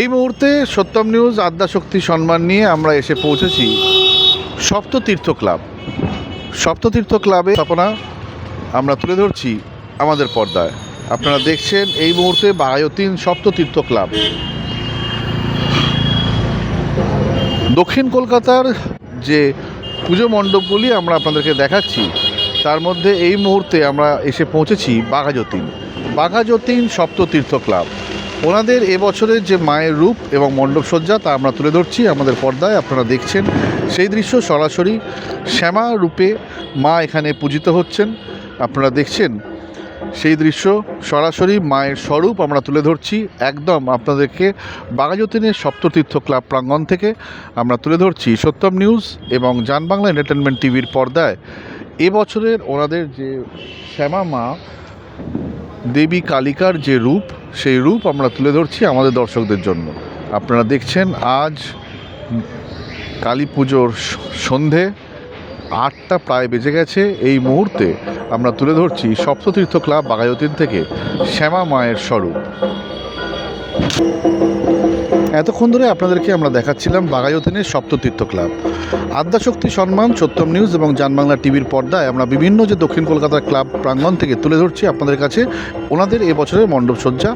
এই মুহূর্তে সত্যম নিউজ, আদ্যা শক্তি সম্মান নিয়ে আমরা এসে পৌঁছেছি সপ্ততীর্থ ক্লাব। সপ্ততীর্থ ক্লাবে স্থাপনা আমরা তুলে ধরছি আমাদের পর্দায়। আপনারা দেখছেন এই মুহূর্তে বাগায়তিন সপ্ততীর্থ ক্লাব। দক্ষিণ কলকাতার যে পুজো মণ্ডপগুলি আমরা আপনাদেরকে দেখাচ্ছি, তার মধ্যে এই মুহূর্তে আমরা এসে পৌঁছেছি বাঘাযতীন। বাঘাযতীন সপ্ততীর্থ ক্লাব। ওনাদের এবছরের যে মায়ের রূপ এবং মণ্ডপসজ্জা তা আমরা তুলে ধরছি আমাদের পর্দায়। আপনারা দেখছেন সেই দৃশ্য সরাসরি শ্যামা রূপে মা এখানে পূজিত হচ্ছেন। আপনারা দেখছেন সেই দৃশ্য সরাসরি মায়ের স্বরূপ আমরা তুলে ধরছি একদম আপনাদেরকে বাঘাযতীনের সপ্ততীর্থ ক্লাব প্রাঙ্গণ থেকে আমরা তুলে ধরছি সত্যম নিউজ এবং জান বাংলা এন্টারটেনমেন্ট টিভির পর্দায়। এবছরের ওনাদের যে শ্যামা মা দেবী কালিকার যে রূপ, সেই রূপ আমরা তুলে ধরছি আমাদের দর্শকদের জন্য। আপনারা দেখছেন আজ কালী পুজোর সন্ধে আটটা প্রায় বেজে গেছে। এই মুহূর্তে আমরা তুলে ধরছি সপ্ততীর্থ ক্লাব বাগায়তীর থেকে শ্যামা মায়ের স্বরূপ। এতক্ষণ ধরে আপনাদেরকে আমরা দেখাচ্ছিলাম বাগায়তিনের সপ্ততীর্থ ক্লাব। আদ্যাশক্তি সম্মান সত্যম নিউজ এবং জানবাংলা টিভির পর্দায় আমরা বিভিন্ন যে দক্ষিণ কলকাতার ক্লাব প্রাঙ্গণ থেকে তুলে ধরছি আপনাদের কাছে ওনাদের এবছরের মণ্ডপসজ্জা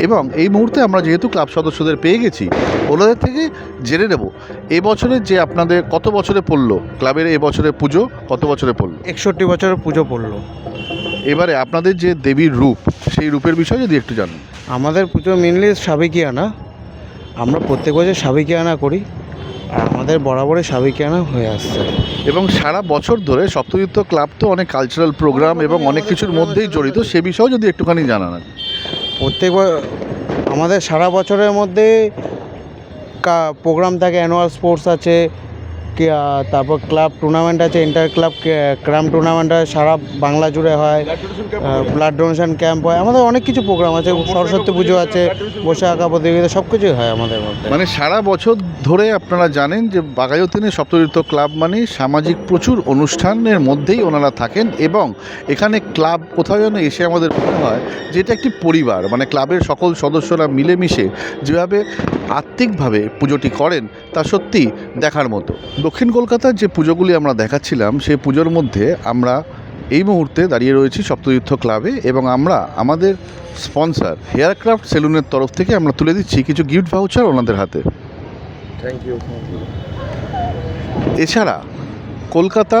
এবং এই মুহূর্তে আমরা যেহেতু ক্লাব সদস্যদের পেয়ে গেছি ওনাদের থেকে জেনে নেব এবছরের যে আপনাদের কত বছরে পড়ল ক্লাবের এবছরের পুজো কত বছরে পড়ল? একষট্টি বছরের পুজো পড়ল। এবারে আপনাদের যে দেবীর রূপ সেই রূপের বিষয়ে যদি একটু জানেন। আমাদের পুজো মেনলি সাবেকিয়ানা আমরা প্রত্যেক বছর সাবেকিয়ানা করি আর আমাদের বরাবরই সাবেকিয়ানা হয়ে আসছে। এবং সারা বছর ধরে সপ্ততীর্থ ক্লাব তো অনেক কালচারাল প্রোগ্রাম এবং অনেক কিছুর মধ্যেই জড়িত সে বিষয়েও যদি একটুখানি জানান। প্রত্যেক আমাদের সারা বছরের মধ্যে প্রোগ্রাম থাকে অ্যানুয়াল স্পোর্টস আছে তারপর ক্লাব টুর্নামেন্ট আছে ইন্টার ক্লাব ক্রাম টুর্নামেন্ট হয়, সারা বাংলা জুড়ে হয় ব্লাড ডোনেশন ক্যাম্প হয়, আমাদের অনেক কিছু প্রোগ্রাম আছে, সরস্বতী পুজো আছে বসে আঁকা প্রতিযোগিতা, সব কিছুই হয় আমাদের মধ্যে। মানে সারা বছর ধরে আপনারা জানেন যে বাগায়তিনের সপ্ততীর্থ ক্লাব মানে সামাজিক প্রচুর অনুষ্ঠানের মধ্যেই ওনারা থাকেন এবং এখানে ক্লাব কোথাও যেন এসে আমাদের মনে হয়, যে এটা একটি পরিবার মানে ক্লাবের সকল সদস্যরা মিলেমিশে যেভাবে আত্মিকভাবে পুজোটি করেন, তা সত্যি দেখার মতো। দক্ষিণ কলকাতার যে পুজোগুলি আমরা দেখাচ্ছিলাম সেই পুজোর মধ্যে আমরা এই মুহূর্তে দাঁড়িয়ে রয়েছি সপ্ততীর্থ ক্লাবে এবং আমরা আমাদের স্পন্সর হেয়ারক্রাফট সেলুনের তরফ থেকে আমরা তুলে দিচ্ছি কিছু গিফট ভাউচার ওনাদের হাতে। থ্যাংক ইউ এছাড়া কলকাতা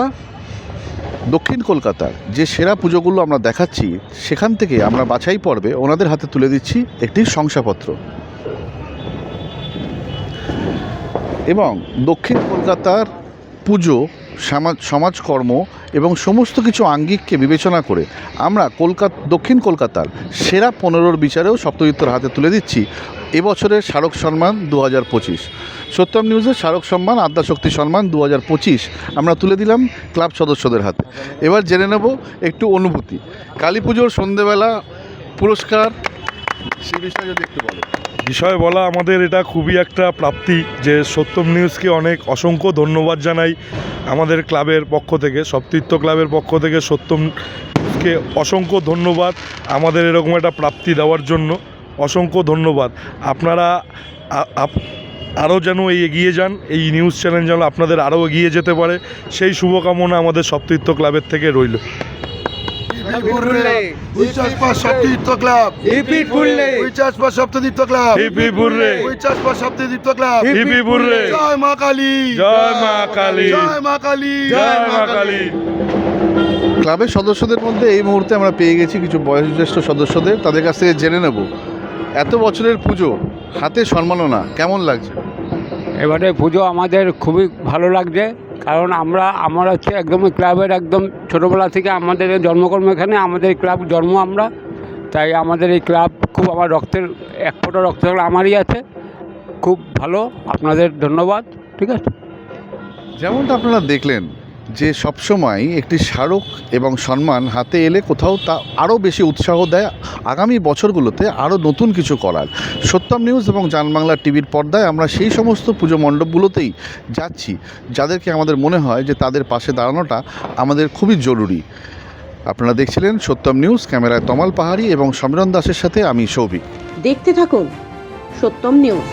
দক্ষিণ কলকাতার যে সেরা পুজোগুলো আমরা দেখাচ্ছি সেখান থেকে আমরা বাছাই পর্বে ওনাদের হাতে তুলে দিচ্ছি একটি শংসাপত্র। এবং দক্ষিণ কলকাতার পুজো সমাজ সমাজকর্ম এবং সমস্ত কিছু আঙ্গিককে বিবেচনা করে আমরা কলকাতা, দক্ষিণ কলকাতার সেরা পনেরোর বিচারেও সপ্তজিত্তর হাতে তুলে দিচ্ছি এবছরের স্মারক সম্মান দু হাজার পঁচিশ। সত্যম নিউজের স্মারক সম্মান আদ্যাশক্তি সম্মান দু হাজার পঁচিশ আমরা তুলে দিলাম ক্লাব সদস্যদের হাতে। এবার জেনে নেব একটু অনুভূতি। কালী পুজোর সন্ধেবেলা পুরস্কার বিষয়ে বিষয় বলা আমাদের এটা খুবই একটা প্রাপ্তি যে সত্যম নিউজকে অনেক অসংখ্য ধন্যবাদ জানাই আমাদের ক্লাবের পক্ষ থেকে সপ্তীর্থ ক্লাবের পক্ষ থেকে সত্যম নিউজকে অসংখ্য ধন্যবাদ আমাদের এরকম একটা প্রাপ্তি দেওয়ার জন্য। অসংখ্য ধন্যবাদ। আপনারা আপ- আরও যেন এই এগিয়ে যান, এই নিউজ চ্যানেল যেন আপনাদের আরও এগিয়ে যেতে পারে, সেই শুভকামনা আমাদের সপ্তীর্থ ক্লাবের থেকে রইল। উইচাসপা ক্লাব উইচাসপা উইচাসপা জয় মা কালী জয় মা কালী জয় মা কালী জয় মা কালী ক্লাবের সদস্যদের মধ্যে এই মুহূর্তে আমরা পেয়ে গেছি কিছু বয়োজ্যেষ্ঠ সদস্যদের তাদের কাছ থেকে জেনে নেব এত বছরের পুজো হাতে সম্মাননা কেমন লাগছে এবারে পুজো আমাদের খুবই ভালো লাগছে কারণ আমরা, আমার হচ্ছে একদম ক্লাবের একদম ছোটোবেলা থেকে আমাদের জন্মকর্ম এখানে, আমাদের ক্লাব জন্ম আমরা। তাই আমাদের এই ক্লাব খুব আমার রক্তের, এক ফোঁটা রক্ত আমারই আছে। খুব ভালো, আপনাদের ধন্যবাদ, ঠিক আছে? যেমনটা আপনারা দেখলেন যে সবসময় একটি স্মারক এবং সম্মান হাতে এলে কোথাও তা আরও বেশি উৎসাহ দেয় আগামী বছরগুলোতে আরও নতুন কিছু করার। সত্যম নিউজ এবং জান বাংলা টিভির পর্দায় আমরা সেই সমস্ত পুজো মণ্ডপগুলোতেই যাচ্ছি, যাদেরকে আমাদের মনে হয় যে তাদের পাশে দাঁড়ানোটা আমাদের খুবই জরুরি। আপনারা দেখছিলেন সত্যম নিউজ, ক্যামেরায় তমাল পাহাড়ি এবং সমীরণ দাসের সাথে আমি সৌভিক। দেখতে থাকুন সত্যম নিউজ।